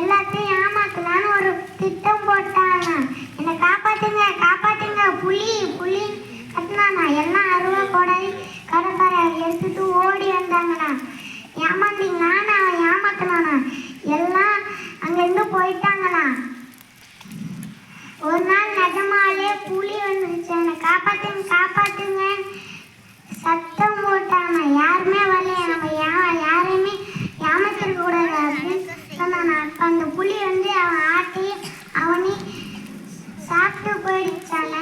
எல்லாத்தையும் ஏமாத்தலான்னு ஒரு திட்டம் போட்டானா. என்னை காப்பாத்துங்க காப்பாத்துங்க புலி புலின்னு கத்தினானா எல்லாம் அருவா கொடை கடற்கரை எடுத்துட்டு ஓடி வந்தாங்கண்ணா. ஏமாந்தீங்களாண்ணா ஏமாத்தலாண்ணா. எல்லாம் அங்கேருந்து போயிட்டாங்கண்ணா. ஒரு நாள் நிஜமாலே புலி வந்து 你抢篮球